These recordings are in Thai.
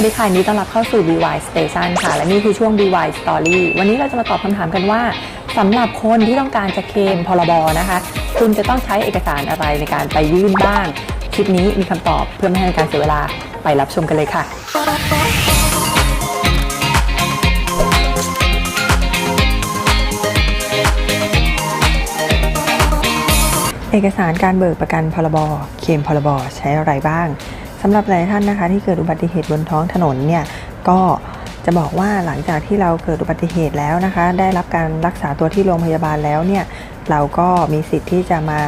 วัสดีค่ะนดีต้อนรับเข้าสู่ BY Station ค่ะ และนี่คือช่วง BY Story วันนี้เราจะมาตอบคำถามกันว่าสำหรับคนที่ต้องการจะเคลมพรบนะคะ คุณจะต้องใช้เอกสารอะไรในการไปยื่นบ้าง คลิปนี้มีคำตอบเพื่อไม่ให้เป็นการเสียเวลาไปรับชมกันเลยค่ะ เอกสารการเบิกประกันพรบเคลมพรบใช้อะไรบ้าง สำหรับหลายท่านนะคะ ที่เกิดอุบัติเหตุบนท้องถนนเนี่ยก็จะบอกว่าหลังจากที่เราเกิดอุบัติเหตุแล้วนะคะ ได้รับการรักษาตัวที่โรงพยาบาลแล้วเนี่ยเราก็มีสิทธิ์ที่จะมา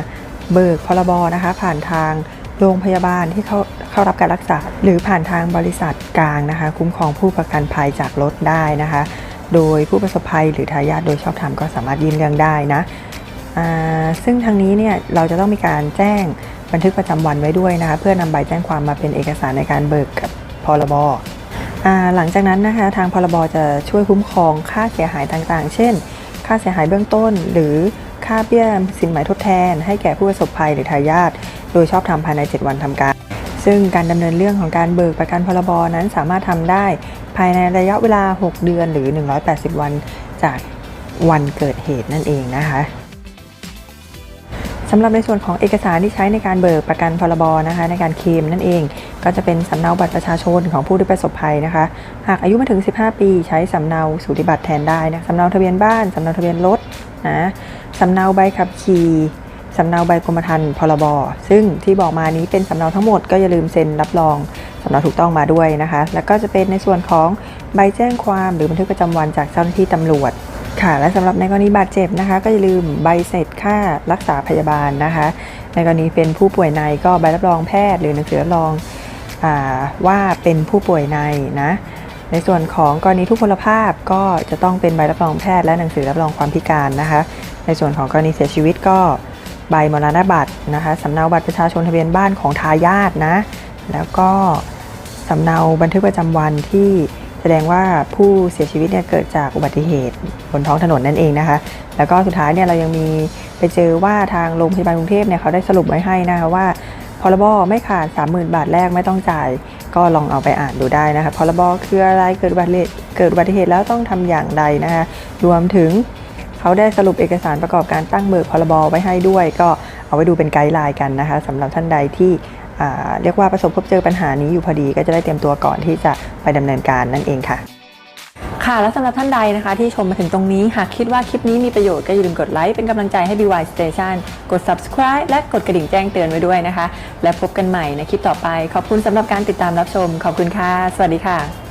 เบิกพรบนะคะ ผ่านทางโรงพยาบาลที่เขาเข้ารับการรักษา หรือผ่านทางบริษัทกลางนะคะ คุ้มครองผู้ประกันภัยจากรถได้นะคะ โดยผู้ประสบภัยหรือทายาทโดยชอบธรรมก็สามารถยื่นเรื่องได้นะซึ่งทางนี้เนี่ยเราจะต้องมีการแจ้ง บันทึกประจำวันไว้ด้วยนะคะ เพื่อนำใบแจ้งความมาเป็นเอกสารในการเบิกกับพรบอ่าหลังจากนั้นนะคะทางพรบจะช่วยคุ้มครองค่าเสียหายต่างๆ เช่น ค่าเสียหายเบื้องต้น หรือค่าเบี้ยสินไหมทดแทน ให้แก่ผู้ประสบภัยหรือทายาทโดยชอบธรรมภายใน 7 วันทำการ ซึ่งการดำเนินเรื่องของการเบิกประกันพรบนั้นสามารถทำได้ภายในระยะเวลา 6 เดือนหรือ 180 วันจากวันเกิดเหตุนั่นเองนะคะ สำหรับในส่วนของเอกสารที่ใช้ในการเบิกประกันพรบนะคะในการเคลมนั่นเอง ก็จะเป็นสำเนาบัตรประชาชนของผู้ที่ประสบภัยนะคะ หากอายุไม่ถึง 15 ปี ใช้สำเนาสูติบัตรแทนได้นะสำเนาทะเบียนบ้านสำเนาทะเบียนรถนะสำเนาใบขับขี่สำเนาใบกรมธรรม์พรบซึ่งที่บอกมานี้เป็นสำเนาทั้งหมดก็อย่าลืมเซ็นรับรองสำเนาถูกต้องมาด้วยนะคะ แล้วก็จะเป็นในส่วนของใบแจ้งความหรือบันทึกประจำวันจากเจ้าหน้าที่ตำรวจ ค่ะ และสำหรับในกรณีบาดเจ็บนะคะ ก็อย่าลืมใบเสร็จค่ารักษาพยาบาลนะคะ ในกรณีเป็นผู้ป่วยในก็ใบรับรองแพทย์หรือหนังสือรับรองอว่าเป็นผู้ป่วยในนะในส่วนของกรณีทุพพลภาพก็จะต้องเป็นใบรับรองแพทย์และหนังสือรับรองความพิการนะคะ ในส่วนของกรณีเสียชีวิตก็ใบมรณบัตรนะคะสำเนาบัตรประชาชนทะเบียนบ้านของทายาทนะ แล้วก็สำเนาบันทึกประจำวันที่ แสดงว่าผู้เสียชีวิตเนี่ยเกิดจากอุบัติเหตุบนท้องถนนนั่นเองนะคะ แล้วก็สุดท้ายเนี่ยเรายังมีไปเจอว่าทางโรงพยาบาลกรุงเทพเนี่ยเขาได้สรุปไว้ให้นะคะว่าพรบไม่ขาด 30,000 บาทแรกไม่ต้องจ่าย ก็ลองเอาไปอ่านดูได้นะคะพรบคืออะไรเกิดอุบัติเหตุเกิดอุบัติเหตุแล้วต้องทำอย่างไรนะคะรวมถึงเขาได้สรุปเอกสารประกอบการตั้งเบิกพรบไว้ให้ด้วย ก็เอาไว้ดูเป็นไกด์ไลน์กันนะคะสำหรับท่านใดที่เรียกว่าประสบพบเจอปัญหานี้อยู่พอดีก็จะได้เตรียมตัวก่อนที่จะ ไปดำเนินการนั่นเองค่ะ ค่ะ และสำหรับท่านใดนะคะ ที่ชมมาถึงตรงนี้ หากคิดว่าคลิปนี้มีประโยชน์ก็อย่าลืมกดไลค์เป็นกำลังใจให้ BY Station กด subscribe และกดกระดิ่งแจ้งเตือนไว้ด้วยนะคะ และพบกันใหม่ในคลิปต่อไป ขอบคุณสำหรับการติดตามรับชม ขอบคุณค่ะ สวัสดีค่ะ